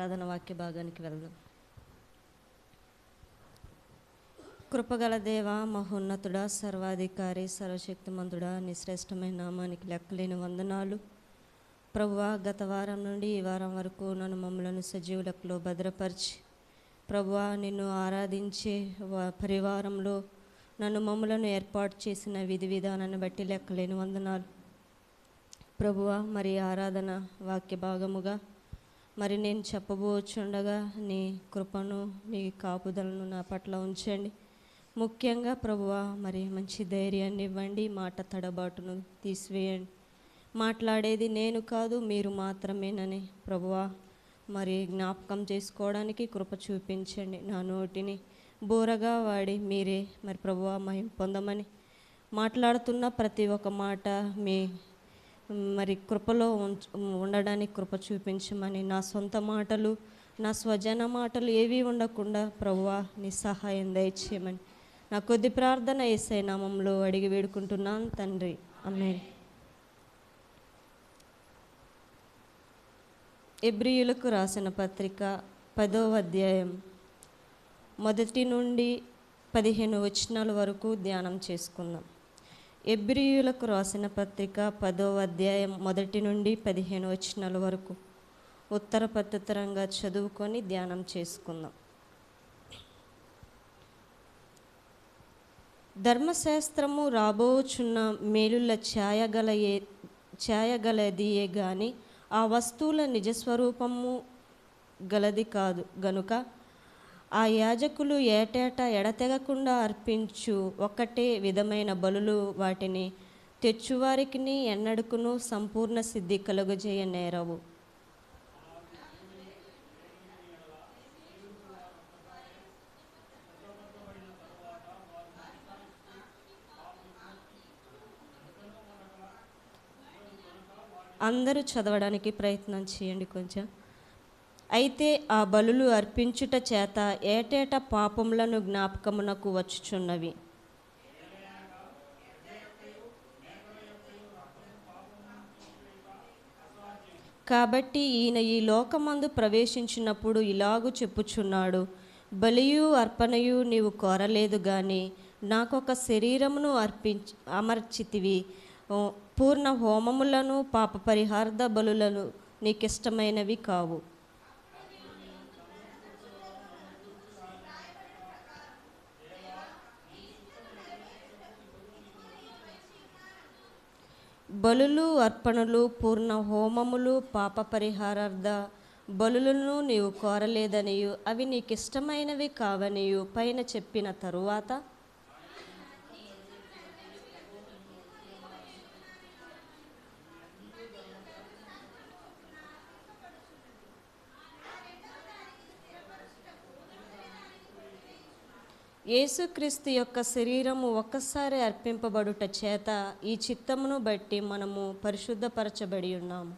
ఆరాధన వాక్య భాగానికి వెళ్దాం. కృపగల దేవ మహోన్నతుడా సర్వాధికారి సర్వశక్తిమంతుడా నీ శ్రేష్టమైన నామానికి లెక్కలేని వందనాలు. ప్రభువ గత వారం నుండి ఈ వారం వరకు నన్ను మమ్మలను సజీవులకులో భద్రపరిచి ప్రభువ నిన్ను ఆరాధించే పరివారంలో నన్ను మమ్మలను ఏర్పాటు చేసిన విధి విధానాన్ని బట్టి లెక్కలేని వందనాలు. ప్రభువ మరి ఆరాధన వాక్య భాగముగా మరి నేను చెప్పబోచుండగా నీ కృపను నీ కాపుదలను నా పట్ల ఉంచండి. ముఖ్యంగా ప్రభువా మరి మంచి ధైర్యాన్ని ఇవ్వండి మాట తడబాటును తీసివేయండి. మాట్లాడేది నేను కాదు మీరు మాత్రమేనని ప్రభువా మరి జ్ఞాపకం చేసుకోవడానికి కృప చూపించండి నా నోటిని. బోరగా వాడి మీరే మరి ప్రభువా మహిం పొందమని మాట్లాడుతున్న ప్రతి ఒక్క మాట మీ మరి కృపలో ఉండడానికి కృప చూపించమని నా సొంత మాటలు నా స్వజన మాటలు ఏవి ఉండకుండా ప్రభువా నీ సహాయం దయచేయమని నా కొద్ది ప్రార్థన ఏసై నామంలో అడిగి వేడుకుంటున్నాను తండ్రి. అమ్మే ఎబ్రియులకు రాసిన పత్రిక పదో అధ్యాయం మొదటి నుండి పదిహేను వచనాల వరకు ధ్యానం చేసుకుందాం. ఎబ్రియులకు రాసిన పత్రిక పదో అధ్యాయం మొదటి నుండి పదిహేను వచనాల వరకు. ఉత్తర పద్ధతరంగా చదువుకొని ధ్యానం చేసుకుందాం. ధర్మశాస్త్రము రాబోచున్న మేలుల ఛాయగలయే ఛాయగలదియే గాని ఆ వస్తువుల నిజస్వరూపము గలది కాదు. గనుక ఆ యాజకులు ఏటేటా ఎడతెగకుండా అర్పించు ఒక్కటే విధమైన బలులు వాటిని తెచ్చువారికిని ఎన్నడుకును సంపూర్ణ సిద్ధి కలుగజేయ నేరవు. అందరూ చదవడానికి ప్రయత్నం చేయండి కొంచెం. అయితే ఆ బలులు అర్పించుట చేత ఏటేట పాపములను జ్ఞాపకమునకు వచ్చుచున్నవి. కాబట్టి ఈయన ఈ లోకమందు ప్రవేశించినప్పుడు ఇలాగు చెప్పుచున్నాడు బలియు అర్పణయు నీవు కోరలేదు గాని నాకొక శరీరమును అర్పించి అమర్చితివి. పూర్ణ హోమములను పాప పరిహార్థ బలులను నీకిష్టమైనవి కావు. బలులు అర్పణలు పూర్ణ హోమములు పాప పరిహారార్థ బలులను నీవు కోరలేదనియు అవి నీకిష్టమైనవి కావనియు పైన చెప్పిన తరువాత యేసుక్రీస్తు యొక్క శరీరము ఒక్కసారి అర్పింపబడుట చేత ఈ చిత్తమును బట్టి మనము పరిశుద్ధపరచబడి ఉన్నాము.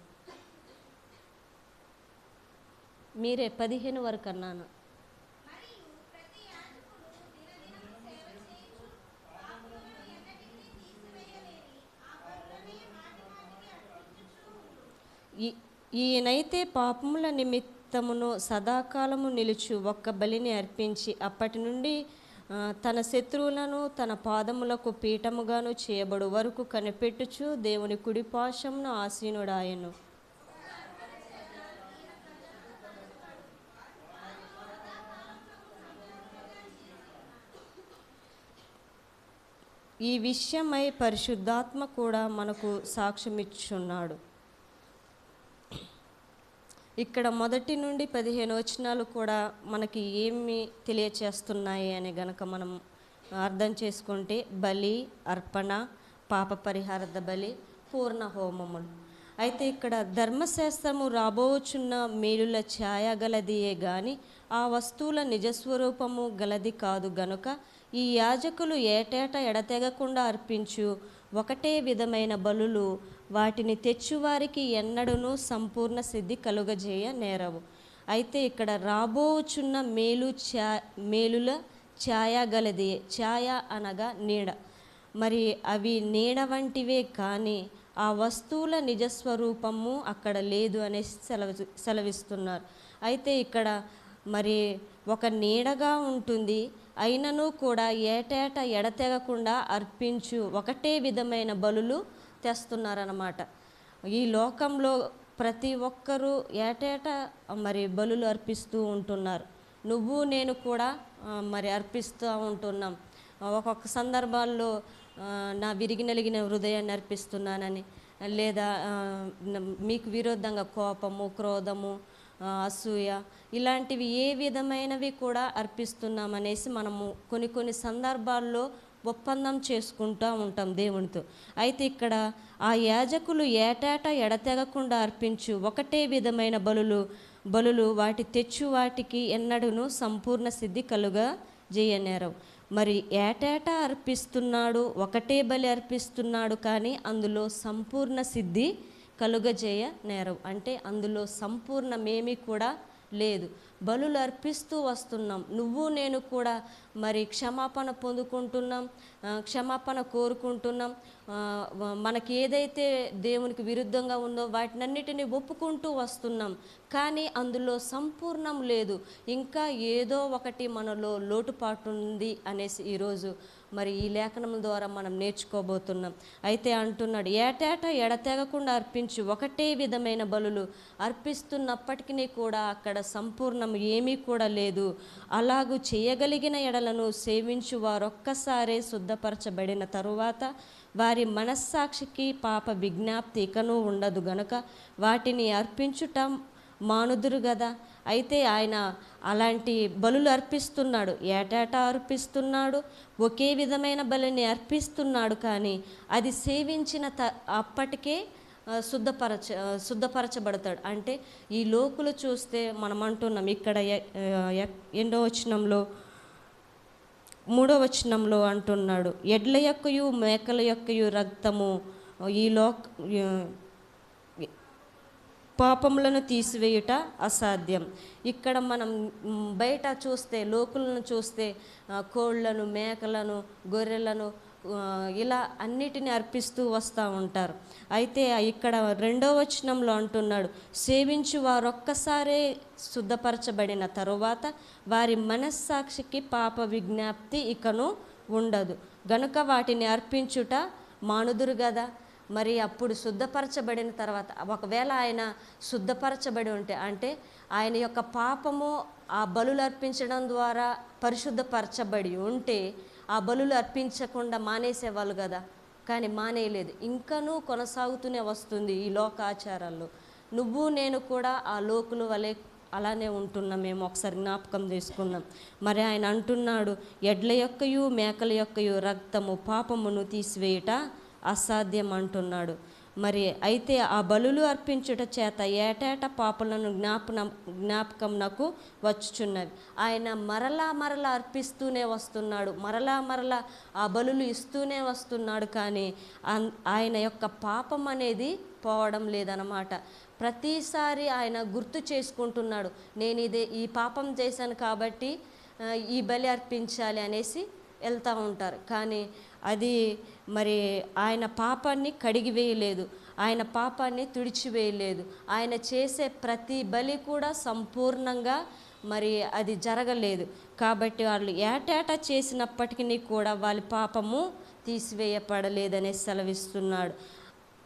మీరే పదిహేను వరకు అన్నాను. ఈ- ఈయనైతే పాపముల నిమిత్తమును సదాకాలము నిలుచు ఒక్క బలిని అర్పించి అప్పటి నుండి తన శత్రువులను తన పాదములకు పీఠముగాను చేయబడు వరకు కనిపెట్టుచు దేవుని కుడిపాశంను ఆసీనుడాయను. ఈ విషయమై పరిశుద్ధాత్మ కూడా మనకు సాక్ష్యమిచ్చున్నాడు ఇక్కడ మొదటి నుండి పదిహేను వచనాలు కూడా మనకి ఏమి తెలియచేస్తున్నాయి అని గనక మనం అర్థం చేసుకుంటే బలి అర్పణ పాప పరిహారద బలి పూర్ణ హోమములు. అయితే ఇక్కడ ధర్మశాస్త్రము రాబోచున్న మేలుల ఛాయ గలదియే గాని ఆ వస్తువుల నిజస్వరూపము గలది కాదు గనుక ఈ యాజకులు ఏటేటా ఎడతెగకుండా అర్పించు ఒకటే విధమైన బలులు వాటిని తెచ్చువారికి ఎన్నడనూ సంపూర్ణ సిద్ధి కలుగజేయ నేరవు. అయితే ఇక్కడ రాబోచున్న మేలు ఛా మేలుల ఛాయ గలది ఛాయ అనగా నీడ. మరి అవి నీడ వంటివే కానీ ఆ వస్తువుల నిజస్వరూపము అక్కడ లేదు అనేసి సెలవు సెలవిస్తున్నారు. అయితే ఇక్కడ మరి ఒక నీడగా ఉంటుంది. అయినను కూడా ఏటేటా ఎడతెగకుండా అర్పించు. ఒకటే విధమైన బలులు తెస్తున్నారన్నమాట ఈ లోకంలో ప్రతి ఒక్కరూ ఏటేటా మరి బలులు అర్పిస్తూ ఉంటున్నారు. నువ్వు నేను కూడా మరి అర్పిస్తూ ఉంటున్నాం. ఒక్కొక్క సందర్భాల్లో నా విరిగి నలిగిన హృదయాన్ని అర్పిస్తున్నానని లేదా మీకు విరుద్ధంగా కోపము క్రోధము అసూయ ఇలాంటివి ఏ విధమైనవి కూడా అర్పిస్తున్నామనేసి మనము కొన్ని కొన్ని సందర్భాల్లో ఒప్పందం చేసుకుంటూ ఉంటాం దేవునితో. అయితే ఇక్కడ ఆ యాజకులు ఏటాట ఎడతెగకుండా అర్పించు ఒకటే విధమైన బలులు బలులు వాటి తెచ్చు వాటికి ఎన్నడూను సంపూర్ణ సిద్ధి కలుగా చేయనేరవు మరి ఏటేటా అర్పిస్తున్నాడు ఒకటే బలి అర్పిస్తున్నాడు కానీ అందులో సంపూర్ణ సిద్ధి కలుగజేయ నేరం అంటే అందులో సంపూర్ణమేమీ కూడా లేదు. బలులు అర్పిస్తూ వస్తున్నాం. నువ్వు నేను కూడా మరి క్షమాపణ పొందుకుంటున్నాం క్షమాపణ కోరుకుంటున్నాం. మనకి ఏదైతే దేవునికి విరుద్ధంగా ఉందో వాటినన్నిటిని ఒప్పుకుంటూ వస్తున్నాం. కానీ అందులో సంపూర్ణం లేదు. ఇంకా ఏదో ఒకటి మనలో లోటుపాటు ఉంది అనేసి ఈరోజు మరి ఈ లేఖనం ద్వారా మనం నేర్చుకోబోతున్నాం. అయితే అంటున్నాడు ఏటేటా ఎడతెగకుండా అర్పించి ఒకటే విధమైన బలులు. అర్పిస్తున్నప్పటికీ కూడా అక్కడ సంపూర్ణం ఏమీ కూడా లేదు. అలాగూ చేయగలిగిన ఎడలను సేవించు వారొక్కసారే శుద్ధపరచబడిన తరువాత వారి మనస్సాక్షికి పాప విజ్ఞాప్తి ఇకను ఉండదు గనుక వాటిని అర్పించుట మానుదురు కదా అయితే ఆయన అలాంటి బలులు అర్పిస్తున్నాడు. ఏటాటా అర్పిస్తున్నాడు? ఒకే విధమైన బలిని అర్పిస్తున్నాడు కానీ అది సేవించిన త అప్పటికే శుద్ధపరచ శుద్ధపరచబడతాడు. అంటే ఈ లోకులు చూస్తే మనం అంటున్నాం ఇక్కడ ఎన్నో వచనంలో మూడో వచనంలో అంటున్నాడు. ఎడ్ల యొక్కయు మేకల యొక్కయు రక్తము ఈ లోక పాపములను తీసివేయుట అసాధ్యం. ఇక్కడ మనం బయట చూస్తే లోకులను చూస్తే కోళ్ళను కోళ్ళను మేకలను గొర్రెలను ఇలా అన్నిటిని అర్పిస్తూ వస్తూ ఉంటారు. అయితే ఇక్కడ రెండో వచనంలో అంటున్నాడు సేవించు వారొక్కసారే శుద్ధపరచబడిన తరువాత వారి మనస్సాక్షికి పాప విజ్ఞాప్తి ఇకను ఉండదు. గనుక వాటిని అర్పించుట మానుదురు కదా మరి అప్పుడు శుద్ధపరచబడిన తర్వాత ఒకవేళ ఆయన శుద్ధపరచబడి ఉంటే అంటే ఆయన యొక్క పాపము ఆ బలు అర్పించడం ద్వారా పరిశుద్ధపరచబడి ఉంటే ఆ బలులు అర్పించకుండా మానేసేవాళ్ళు కదా. కానీ మానేయలేదు. ఇంకనూ కొనసాగుతూనే వస్తుంది ఈ లోకాచారాల్లో. నువ్వు నేను కూడా ఆ లోకులు వలె అలానే ఉంటున్నాం. మేము ఒకసారి జ్ఞాపకం చేసుకున్నాం. మరి ఆయన అంటున్నాడు ఎడ్ల యొక్కయు మేకల యొక్కయు రక్తము పాపమును తీసివేయుట అసాధ్యం అంటున్నాడు మరి అయితే ఆ బలులు అర్పించుట చేత ఏటేట పాపలను జ్ఞాపన జ్ఞాపకం నాకు వచ్చుచున్నవి. ఆయన మరలా మరలా అర్పిస్తూనే వస్తున్నాడు. మరలా మరలా ఆ బలులు ఇస్తూనే వస్తున్నాడు కానీ అన్- ఆయన యొక్క పాపం అనేది పోవడం లేదనమాట ప్రతిసారి ఆయన గుర్తు చేసుకుంటున్నాడు. నేను ఇదే ఈ పాపం చేశాను కాబట్టి ఈ బలి అర్పించాలి అనేసి వెళ్తూ ఉంటారు. కానీ అది మరి ఆయన పాపాన్ని కడిగివేయలేదు. ఆయన పాపాన్ని తుడిచివేయలేదు. ఆయన చేసే ప్రతి బలి కూడా సంపూర్ణంగా మరి అది జరగలేదు. కాబట్టి వాళ్ళు ఏటేటా చేసినప్పటికీ కూడా వాళ్ళ పాపము తీసివేయపడలేదనే సెలవిస్తున్నాడు.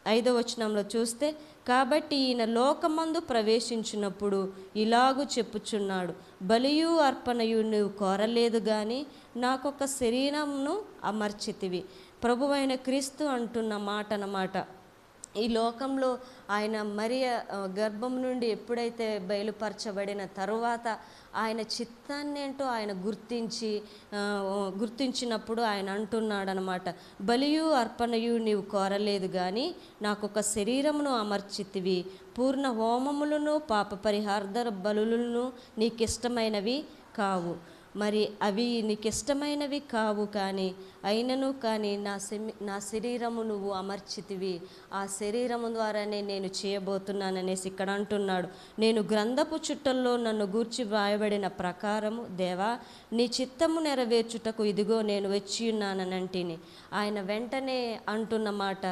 ఐదో వచనంలో చూస్తే కాబట్టి ఈయన లోకమందు ప్రవేశించినప్పుడు ఇలాగు చెప్పుచున్నాడు. బలియు అర్పణయు నువ్వు కోరలేదు కానీ నాకొక శరీరంను అమర్చితివి. ప్రభువైన క్రీస్తు అంటున్న మాట అన్నమాట. ఈ లోకంలో ఆయన మరి గర్భం నుండి ఎప్పుడైతే బయలుపరచబడిన తరువాత ఆయన చిత్తాన్ని ఏంటో ఆయన గుర్తించి గుర్తించినప్పుడు ఆయన అంటున్నాడనమాట బలియు అర్పణయు నీవు కోరలేదు కానీ నాకు ఒక శరీరమును అమర్చితివి. పూర్ణ హోమములను పాప పరిహార్థ బలులను నీకు ఇష్టమైనవి కావు. మరి అవి నీకు ఇష్టమైనవి కావు కానీ అయినను కానీ నా సెమి నా శరీరము నువ్వు అమర్చితివి. ఆ శరీరము ద్వారానే నేను చేయబోతున్నాననేసి ఇక్కడ అంటున్నాడు. నేను గ్రంథపు చుట్టల్లో నన్ను గూర్చి వ్రాయబడిన ప్రకారము దేవా నీ చిత్తము నెరవేర్చుటకు ఇదిగో నేను వచ్చి ఉన్నానంటిని ఆయన వెంటనే అంటున్న మాట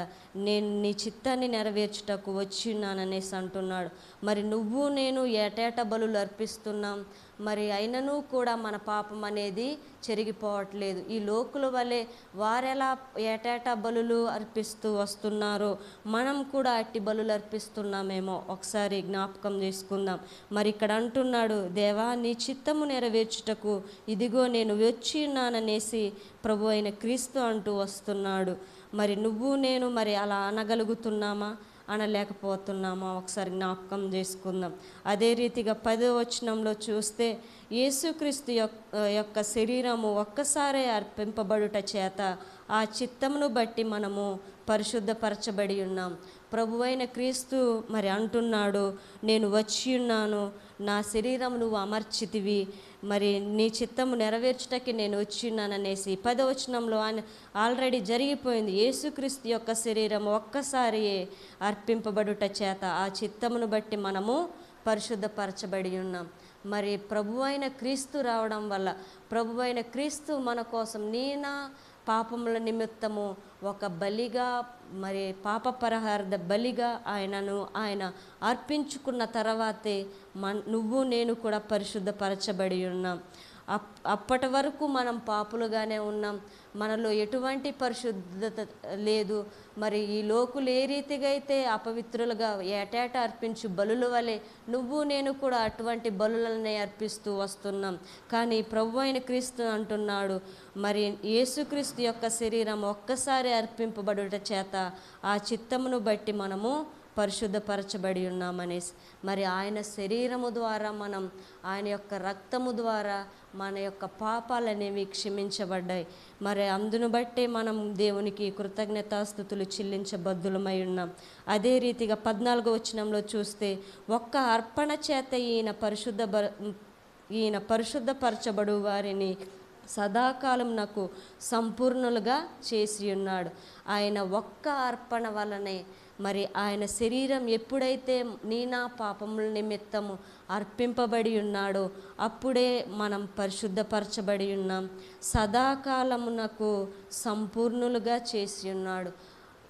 నేను నీ చిత్తాన్ని నెరవేర్చుటకు వచ్చిన్నాననేసి అంటున్నాడు. మరి నువ్వు నేను ఏటేట బలులు అర్పిస్తున్నాం మరి అయినను కూడా మన పాపం అనేది చెరిగిపోవట్లేదు. ఈ లోకుల వలె వారెలా ఏటేటా బలులు అర్పిస్తూ వస్తున్నారో మనం కూడా అట్టి బలులు అర్పిస్తున్నామేమో. ఒకసారి జ్ఞాపకం చేసుకుందాం. మరి ఇక్కడ అంటున్నాడు దేవా నీ చిత్తము నెరవేర్చుటకు ఇదిగో నేను వచ్చి ఉన్నాననేసి ప్రభు అయిన క్రీస్తు అంటూ వస్తున్నాడు. మరి నువ్వు నేను మరి అలా అనగలుగుతున్నామా? అనలేకపోతున్నామా? ఒకసారి జ్ఞాపకం చేసుకుందాం. అదే రీతిగా పదో వచనంలో చూస్తే యేసుక్రీస్తు యొక్క యొక్క శరీరము ఒక్కసారే అర్పింపబడుట చేత ఆ చిత్తమును బట్టి మనము పరిశుద్ధపరచబడి ఉన్నాం. ప్రభువైన క్రీస్తు మరి అంటున్నాడు నేను వచ్చి ఉన్నాను నా శరీరం నువ్వు అమర్చితివి మరి నీ చిత్తము నెరవేర్చుటకి నేను వచ్చినాననేసి పదవచనంలో ఆయన ఆల్రెడీ జరిగిపోయింది. యేసుక్రీస్తు యొక్క శరీరం ఒక్కసారి అర్పింపబడుట చేత ఆ చిత్తమును బట్టి మనము పరిశుద్ధపరచబడి ఉన్నాం. మరి ప్రభు అయిన క్రీస్తు రావడం వల్ల ప్రభు అయిన క్రీస్తు మన కోసం నేనా పాపముల నిమిత్తము ఒక బలిగా మరి పాప పరిహార్థ బలిగా ఆయనను ఆయన అర్పించుకున్న తర్వాతే మన నువ్వు నేను కూడా పరిశుద్ధపరచబడి ఉన్నాం. అప్పటి వరకు మనం పాపులుగానే ఉన్నాం. మనలో ఎటువంటి పరిశుద్ధత లేదు. మరి ఈ లోకులు ఏ రీతిగా అయితే అపవిత్రులుగా ఏటేటా అర్పించు బలుల వలె నువ్వు నేను కూడా అటువంటి బలులనే అర్పిస్తూ వస్తున్నాం. కానీ ప్రభు అయిన క్రీస్తు అంటున్నాడు మరి యేసుక్రీస్తు యొక్క శరీరం ఒక్కసారి అర్పింపబడుట చేత ఆ చిత్తమును బట్టి మనము పరిశుద్ధపరచబడి ఉన్నామనేసి మరి ఆయన శరీరము ద్వారా మనం ఆయన యొక్క రక్తము ద్వారా మన యొక్క పాపాలనేవి క్షమించబడ్డాయి. మరి అందును బట్టే మనం దేవునికి కృతజ్ఞతాస్థుతులు చెల్లించబద్దులమై ఉన్నాం. అదే రీతిగా పద్నాలుగో వచనంలో చూస్తే ఒక్క అర్పణ చేత ఈయన పరిశుద్ధ బ- ఈయన పరిశుద్ధపరచబడు వారిని సదాకాలం నాకు సంపూర్ణులుగా చేసి ఉన్నాడు. ఆయన ఒక్క అర్పణ వలనే మరి ఆయన శరీరం ఎప్పుడైతే నీ నా పాపముల నిమిత్తము అర్పింపబడి ఉన్నాడో అప్పుడే మనం పరిశుద్ధపరచబడి ఉన్నాం. సదాకాలమునకు సంపూర్ణులుగా చేసి ఉన్నాడు.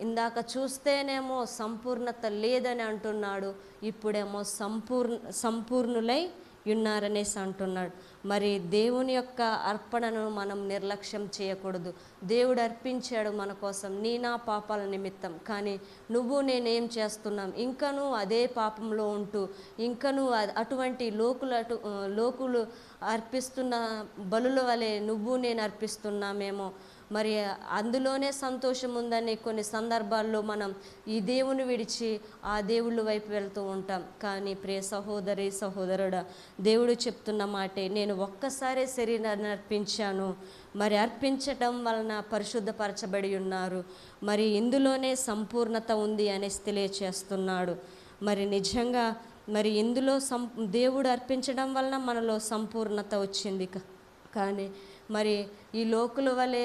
ఇందాక చూస్తేనేమో సంపూర్ణత లేదని అంటున్నాడు. ఇప్పుడేమో సంపూర్ణ సంపూర్ణులై ఉన్నారనేసి అంటున్నాడు. మరి దేవుని యొక్క అర్పణను మనం నిర్లక్ష్యం చేయకూడదు. దేవుడు అర్పించాడు మన కోసం నీ నా పాపాల నిమిత్తం. కానీ నువ్వు నేనేం చేస్తున్నాం? ఇంకనూ అదే పాపంలో ఉంటూ ఇంకనూ అటువంటి లోకులు అటు లోకులు అర్పిస్తున్న బలుల వలె నువ్వు నేను అర్పిస్తున్నామేమో మరి అందులోనే సంతోషం ఉందని కొన్ని సందర్భాల్లో మనం ఈ దేవుని విడిచి ఆ దేవుళ్ళ వైపు వెళ్తూ ఉంటాం. కానీ ప్రియ సహోదరి సహోదరుడు దేవుడు చెప్తున్న మాటే నేను ఒక్కసారే శరీరాన్ని అర్పించాను. మరి అర్పించటం వలన పరిశుద్ధపరచబడి ఉన్నారు. మరి ఇందులోనే సంపూర్ణత ఉంది అనేసి తెలియచేస్తున్నాడు. మరి నిజంగా మరి ఇందులో సం దేవుడు అర్పించడం వలన మనలో సంపూర్ణత వచ్చింది కానీ మరి ఈ లోకుల వలె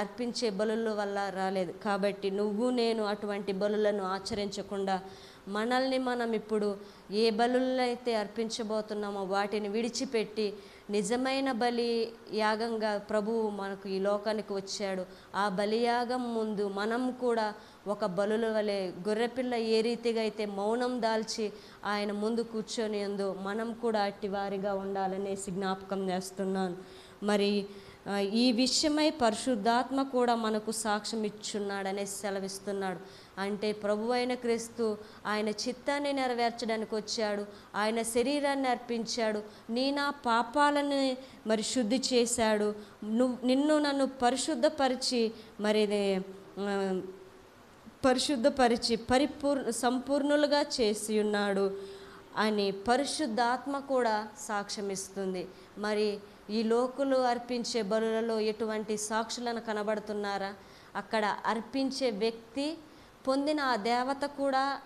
అర్పించే బలుల వల్ల రాలేదు. కాబట్టి నువ్వు నేను అటువంటి బలులను ఆచరించకుండా మనల్ని మనం ఇప్పుడు ఏ బలులైతే అర్పించబోతున్నామో వాటిని విడిచిపెట్టి నిజమైన బలి యాగంగా ప్రభువు మనకు ఈ లోకానికి వచ్చాడు. ఆ బలియాగం ముందు మనం కూడా ఒక బలుల వలె గొర్రెపిల్ల ఏ రీతిగా అయితే మౌనం దాల్చి ఆయన ముందు కూర్చొని ఉందో మనం కూడా అట్టి వారిగా ఉండాలనేసి జ్ఞాపకం చేస్తున్నాను. మరి ఈ విషయమై పరిశుద్ధాత్మ కూడా మనకు సాక్ష్యం ఇచ్చున్నాడనే సెలవిస్తున్నాడు. అంటే ప్రభు అయిన క్రీస్తు ఆయన చిత్తాన్ని నెరవేర్చడానికి వచ్చాడు ఆయన శరీరాన్ని అర్పించాడు నీ నా పాపాలను మరి శుద్ధి చేశాడు నువ్వు నిన్ను నన్ను పరిశుద్ధపరిచి మరి పరిశుద్ధపరిచి పరిపూర్ణ సంపూర్ణులుగా చేసి ఉన్నాడు అని పరిశుద్ధాత్మ కూడా సాక్ష్యం ఇస్తుంది మరి ఈ లోకులు అర్పించే బలులలో ఎటువంటి సాక్షులను కనబడుతున్నారా? అక్కడ అర్పించే వ్యక్తి పొందిన ఆ దేవత కూడా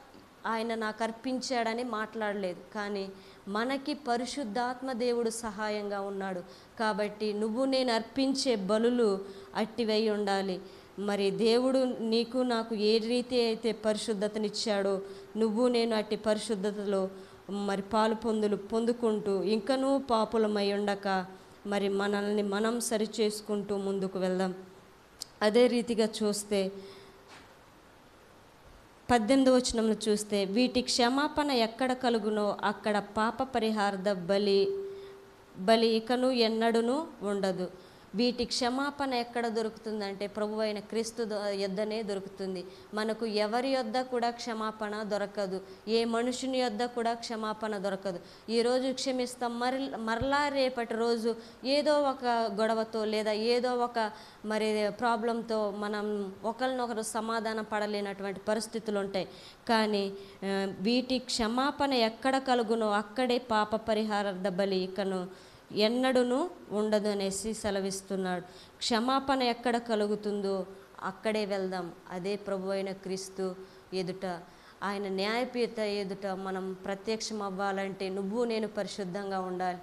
ఆయన నాకు అర్పించాడని మాట్లాడలేదు. కానీ మనకి పరిశుద్ధాత్మ దేవుడు సహాయంగా ఉన్నాడు. కాబట్టి నువ్వు నేను అర్పించే బలులు అట్టివై ఉండాలి. మరి దేవుడు నీకు నాకు ఏ రీతి అయితే పరిశుద్ధతనిచ్చాడో నువ్వు నేను అట్టి పరిశుద్ధతలో మరి పాలు పొందులు పొందుకుంటూ ఇంకనూ పాపులమై ఉండక మరి మనల్ని మనం సరిచేసుకుంటూ ముందుకు వెళ్దాం. అదే రీతిగా చూస్తే పద్దెనిమిది వచనంలో చూస్తే వీటి క్షమాపణ ఎక్కడ కలుగునో అక్కడ పాప పరిహార్థ బలి బలి ఇకను ఎన్నడూను ఉండదు. వీటి క్షమాపణ ఎక్కడ దొరుకుతుందంటే ప్రభు అయిన క్రీస్తు యొద్దనే దొరుకుతుంది. మనకు ఎవరి యొద్ద కూడా క్షమాపణ దొరకదు. ఏ మనుషుని యొద్ద కూడా క్షమాపణ దొరకదు. ఈరోజు క్షమిస్తాం మరి మరలా రేపటి రోజు ఏదో ఒక గొడవతో లేదా ఏదో ఒక మరి ప్రాబ్లంతో మనం ఒకరినొకరు సమాధాన పడలేనటువంటి పరిస్థితులు ఉంటాయి. కానీ వీటి క్షమాపణ ఎక్కడ కలుగునో అక్కడే పాప పరిహారార్థ బలి ఇకను ఎన్నడూను ఉండదు అనేసి సెలవిస్తున్నాడు. క్షమాపణ ఎక్కడ కలుగుతుందో అక్కడే వెళ్దాం. అదే ప్రభు అయిన క్రీస్తు ఎదుట. ఆయన న్యాయపీత ఎదుట మనం ప్రత్యక్షం అవ్వాలంటే నువ్వు నేను పరిశుద్ధంగా ఉండాలి.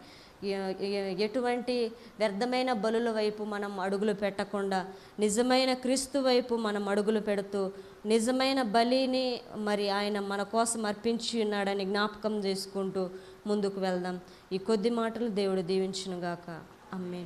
ఎటువంటి వ్యర్థమైన బలుల వైపు మనం అడుగులు పెట్టకుండా నిజమైన క్రీస్తు వైపు మనం అడుగులు పెడుతూ నిజమైన బలిని మరి ఆయన మన కోసం అర్పించి ఉన్నాడని జ్ఞాపకం చేసుకుంటూ ముందుకు వెళ్దాం. ఈ కొద్ది మాటలు దేవుడు దీవించునుగాక. అమ్మే